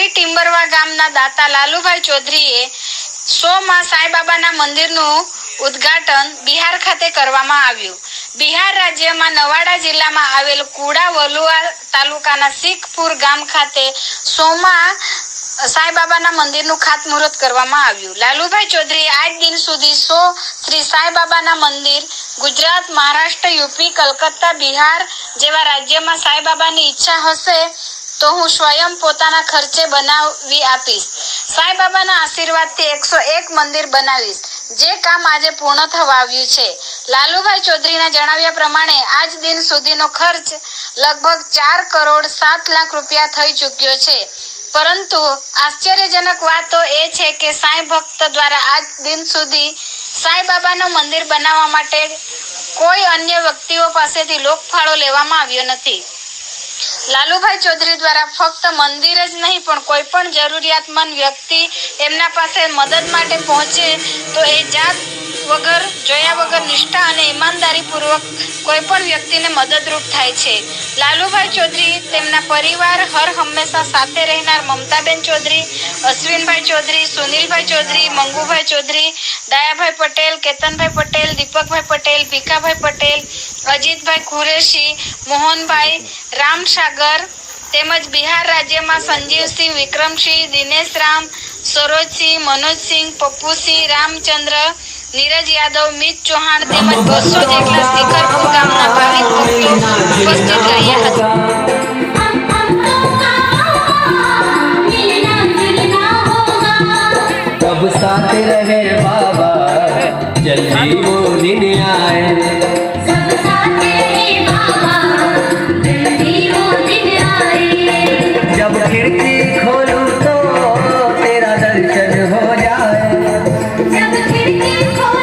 નવી ટિમ્બરવા ગામના દાતા લાલુભાઈ ચૌધરીએ સોમાં સાંઈબાબાના મંદિરનું ઉદ્ઘાટન બિહાર ખાતે કરવામાં આવ્યું. બિહાર રાજ્યમાં નવાડા જિલ્લામાં આવેલ કુડા વલુઆ તાલુકાના શીખપુર ગામ ખાતે સોમાં સાંઈબાબાના મંદિરનું ખાતમુહૂર્ત કરવામાં આવ્યું. લાલુભાઈ ચૌધરીએ આજ દિન સુધી સો શ્રી સાંઈબાબાના મંદિર ગુજરાત, મહારાષ્ટ્ર, યુપી, કલકત્તા, બિહાર જેવા રાજ્યમાં સાંઈબાબાની ઈચ્છા હશે તો હું સ્વયં પોતાના ખર્ચે બનાવી આપીશ. સાંઈબાબાના આશીર્વાદથી એકસો એક મંદિર બનાવીશ. જે કામ આજે પૂર્ણ થવા આવ્યું છે. લાલુભાઈ ચૌધરીના જણાવ્યા પ્રમાણે આજ દિન સુધીનો ખર્ચ લગભગ ચાર કરોડ સાત લાખ રૂપિયા થઈ ચૂક્યો છે. પરંતુ આશ્ચર્યજનક વાત તો એ છે કે સાંઈ ભક્ત દ્વારા આજ દિન સુધી સાંઈ બાબાનું મંદિર બનાવવા માટે કોઈ અન્ય વ્યક્તિઓ પાસેથી લોકફાળો લેવામાં આવ્યો નથી. લાલુભાઈ ચૌધરી દ્વારા ફક્ત મંદિર જ નહીં, પણ કોઈ પણ જરૂરિયાતમંદ વ્યક્તિ એમના પાસે મદદ માટે પહોંચે તો એ જાત વગર, જોયા વગર નિષ્ઠા અને ઈમાનદારી પૂર્વક કોઈ પણ વ્યક્તિને મદદરૂપ થાય છે. લાલુભાઈ ચૌધરી તેમના પરિવાર હર હંમેશા સાથે રહેનાર મમતાબેન ચૌધરી, અશ્વિનભાઈ ચૌધરી, સુનિલભાઈ ચૌધરી, મંગુભાઈ ચૌધરી, દયાભાઈ પટેલ, કેતનભાઈ પટેલ, દીપકભાઈ પટેલ, ભીખાભાઈ પટેલ અજીતભાઈ કુરેશી મોહનભાઈ રામસાગર તેમજ બિહાર રાજ્યમાં સંજીવસિંહ વિક્રમસિંહ દિનેશ રામ સરોજસિંહ મનોજસિંહ પપ્પુસિંહ રામચંદ્ર નીરજ યાદવ મિત ચૌહાણ તેમજ બસો જેટલા શિખરપુર ગામના ભાવિક ભક્તો ઉપસ્થિત રહ્યા હતા कब साथ रहे बाबा जल्दी वो दिन आए you call